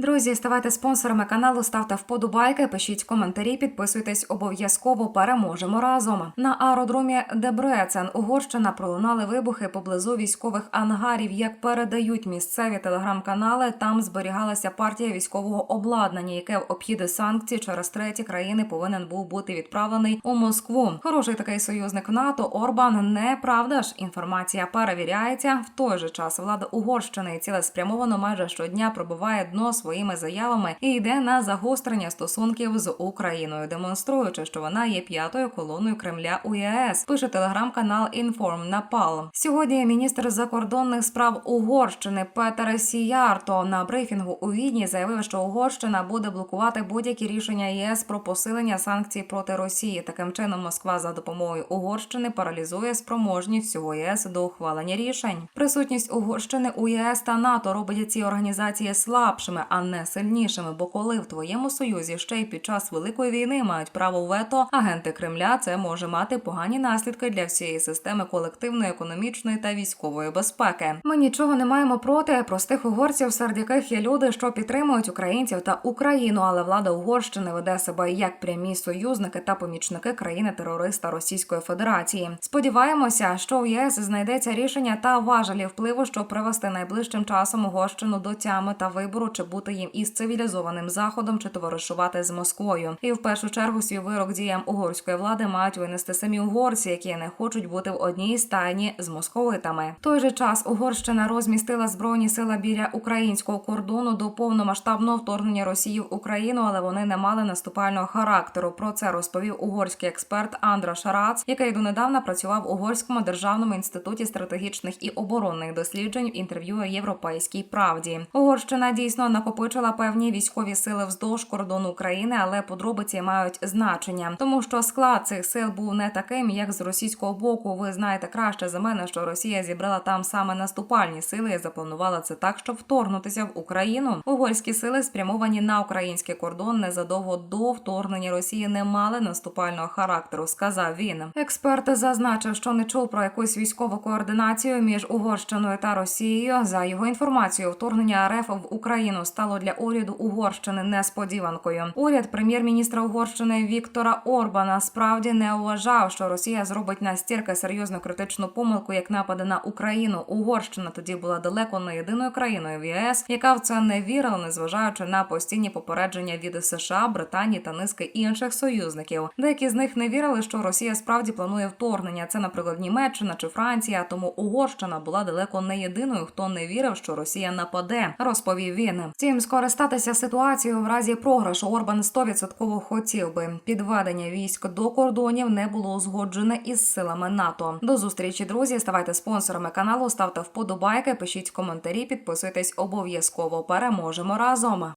Друзі, ставайте спонсорами каналу, ставте вподобайки, пишіть коментарі, підписуйтесь обов'язково. Переможемо разом. На аеродромі Дебрецен, Угорщина, пролунали вибухи поблизу військових ангарів. Як передають місцеві телеграм-канали, там зберігалася партія військового обладнання, яке в обхід санкцій через треті країни повинен був бути відправлений у Москву. Хороший такий союзник НАТО Орбан. Неправда ж інформація перевіряється. В той же час влада Угорщини цілеспрямовано майже щодня пробиває дно своїми заявами і йде на загострення стосунків з Україною, демонструючи, що вона є п'ятою колоною Кремля у ЄС. Пише телеграм-канал Інформ Напал. Сьогодні міністр закордонних справ Угорщини Петер Сіярто на брифінгу у Відні заявив, що Угорщина буде блокувати будь-які рішення ЄС про посилення санкцій проти Росії. Таким чином, Москва за допомогою Угорщини паралізує спроможність всього ЄС до ухвалення рішень. Присутність Угорщини у ЄС та НАТО робить ці організації слабшими, а не сильнішими. Бо коли в твоєму союзі ще й під час великої війни мають право вето, агенти Кремля це може мати погані наслідки для всієї системи колективної, економічної та військової безпеки. Ми нічого не маємо проти простих угорців, серед яких є люди, що підтримують українців та Україну, але влада Угорщини веде себе як прямі союзники та помічники країни-терориста Російської Федерації. Сподіваємося, що в ЄС знайдеться рішення та важелі впливу, щоб привести найближчим часом Угорщину до тями та вибору, чи бути їм із цивілізованим заходом, чи товаришувати з Москвою. І в першу чергу свій вирок діям угорської влади мають винести самі угорці, які не хочуть бути в одній стайні з московитами. Той же час Угорщина розмістила збройні сили біля українського кордону до повномасштабного вторгнення Росії в Україну, але вони не мали наступального характеру. Про це розповів угорський експерт Андра Шарац, який донедавна працював в угорському державному інституті стратегічних і оборонних досліджень в інтерв'ю Європейській правді. Угорщина дійсно накопичила певні військові сили вздовж кордону України, але подробиці мають значення, тому що склад цих сил був не таким, як з російського боку. Ви знаєте краще за мене, що Росія зібрала там саме наступальні сили і запланувала це так, щоб вторгнутися в Україну. Угорські сили спрямовані на український кордон незадовго до вторгнення Росії не мали наступального характеру. Сказав він. Експерт зазначив, що не чув про якусь військову координацію між Угорщиною та Росією. За його інформацією, вторгнення РФ в Україну стало для уряду Угорщини несподіванкою. Уряд прем'єр-міністра Угорщини Віктора Орбана справді не вважав, що Росія зробить настільки серйозну критичну помилку, як напади на Україну. Угорщина тоді була далеко не єдиною країною в ЄС, яка в це не вірила, незважаючи на постійні попередження від США, Британії та низки інших союзників. Деякі з них не вірили, що Росія справді планує вторгнення. Це, наприклад, Німеччина чи Франція. Тому Угорщина була далеко не єдиною, хто не вірив, що Росія нападе, розповів він. Скористатися ситуацією в разі програшу Орбан 100% хотів би. Підведення військ до кордонів не було узгоджене із силами НАТО. До зустрічі, друзі. Ставайте спонсорами каналу, ставте вподобайки, пишіть коментарі, підписуйтесь обов'язково. Переможемо разом.